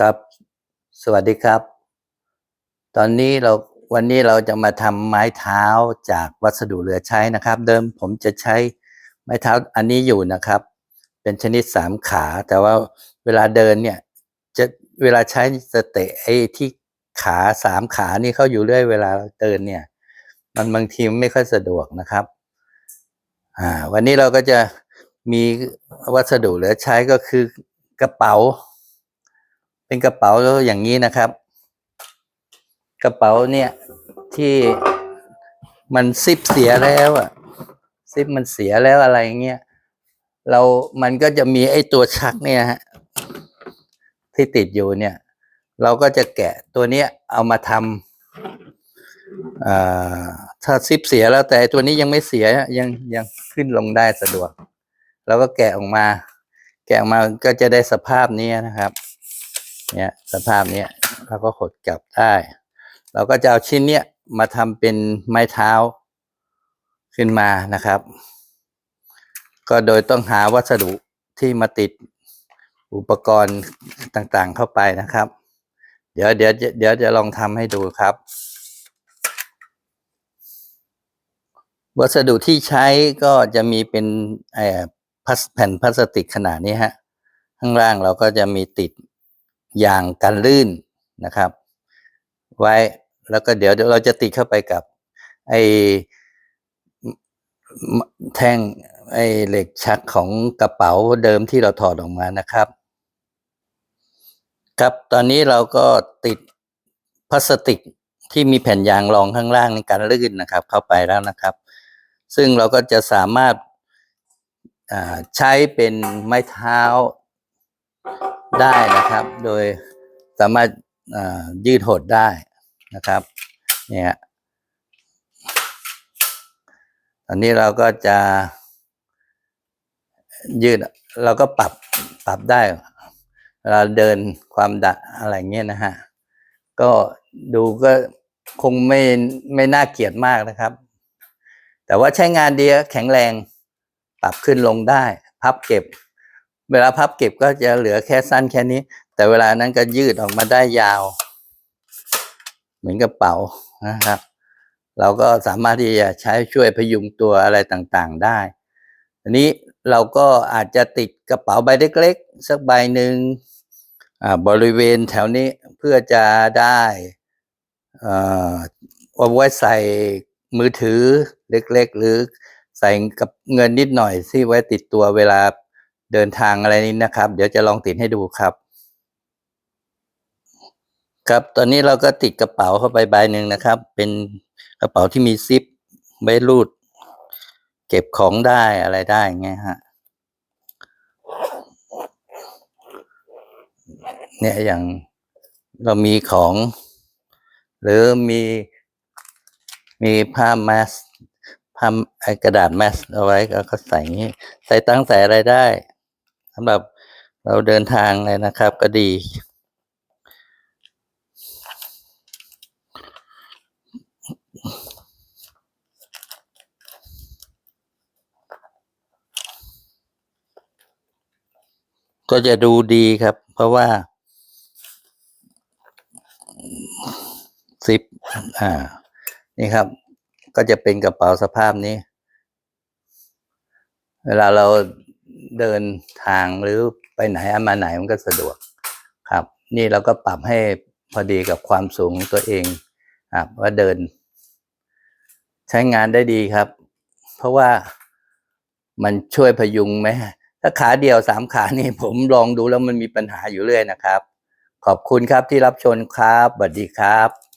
ครับ สวัสดีครับ ตอนนี้เราวันนี้เราจะมาทำไม้เท้าจากวัสดุเหลือใช้นะครับ เดิมผมจะใช้ไม้เท้าอันนี้อยู่นะครับ เป็นชนิดสามขา แต่ว่าเวลาเดินเนี่ยจะเวลาใช้จะเตะไอ้ที่ขาสามขานี่เข้าอยู่เรื่อยเวลาเดินเนี่ย มันบางทีไม่ค่อยสะดวกนะครับ อ่า วันนี้เราก็จะมีวัสดุเหลือใช้ก็คือกระเป๋า เป็นกระเป๋าอย่างนี้นะครับ กระเป๋าเนี่ยที่มันซิปเสียแล้วอะซิปมันเสียแล้วอะไรเงี้ยเรามันก็จะมีไอ้ตัวชักเนี่ยฮะที่ติดอยู่เนี่ย เราก็จะแกะตัวเนี้ยเอามาทำถ้าซิปเสียแล้วแต่ตัวนี้ยังไม่เสียยังยังขึ้นลงได้สะดวกเราก็แกะออกมา แกะออกมาก็จะได้สภาพนี้นะครับ เนี่ยสภาพเนี้ยเราก็หดกลับได้ เราก็จะเอาชิ้นเนี้ยมาทำเป็นไม้เท้าขึ้นมานะครับ ก็โดยต้องหาวัสดุที่มาติดอุปกรณ์ต่างๆเข้าไปนะครับ เดี๋ยวเดี๋ยวเดี๋ยวจะลองทำให้ดูครับ วัสดุที่ใช้ก็จะมีเป็นเอ่อพลาสแผ่นพลาสติกขนาดนี้ฮะ ข้างล่างเราก็จะมีติด ยางกันลื่นนะครับ ไว้แล้วก็เดี๋ยวเราจะติดเข้าไปกับไอ้แท่งไอ้เหล็กชักของกระเป๋าเดิมที่เราถอดออกมานะครับ ครับตอนนี้เราก็ติดพลาสติกที่มีแผ่นยางรองข้างล่างในการลื่นนะครับ เข้าไปแล้วนะครับ ซึ่งเราก็จะสามารถใช้เป็นไม้เท้า ได้นะครับ โดยสามารถยืดหดได้นะครับ เนี่ยตอนนี้เราก็จะยืดเราก็ปรับปรับได้เวลาเดินความดันอะไรเงี้ยนะฮะ ก็ดูก็คงไม่ไม่น่าเกลียดมากนะครับ แต่ว่าใช้งานดีแข็งแรง ปรับขึ้นลงได้ พับเก็บ เวลาพับเก็บก็จะเหลือแค่สั้นแค่นี้ แต่เวลานั้นก็ยืดออกมาได้ยาว เหมือนกระเป๋านะครับ เราก็สามารถที่จะใช้ช่วยพยุงตัวอะไรต่างๆได้อันนี้เราก็อาจจะติดกระเป๋าใบเล็กๆสักใบหนึ่งบริเวณแถวนี้เพื่อจะได้เอาไว้ใส่มือถือเล็ก ๆ หรือใส่กับเงินนิดหน่อยที่ไว้ติดตัวเวลา เดินทางอะไรนี้นะครับ เดี๋ยวจะลองติดให้ดูครับ ครับตอนนี้เราก็ติดกระเป๋าเข้าไปใบหนึ่งนะครับ เป็นกระเป๋าที่มีซิปไว้รูด เก็บของได้อะไรได้เงี้ยฮะเนี่ยอย่างเรามีของ หรือมีมีผ้าแมสผ้ากระดาษแมสเอาไว้ก็ใส่งี้ ใส่ตั้งใส่อะไรได้ สำหรับเราเดินทางเลยนะครับ ก็ดี ก็จะดูดีครับ เพราะว่าซิปอ่า นี่ครับ ก็จะเป็นกระเป๋าสภาพนี้ เวลาเรา เดินทางหรือไปไหนมาไหนมันก็สะดวกครับ นี่เราก็ปรับให้พอดีกับความสูงของตัวเองครับว่าเดิน ใช้งานได้ดีครับ เพราะว่ามันช่วยพยุงไหมถ้าขาเดียวสามขานี่ผมลองดูแล้วมันมีปัญหาอยู่เรื่อยนะครับ ขอบคุณครับที่รับชมครับสวัสดีครับ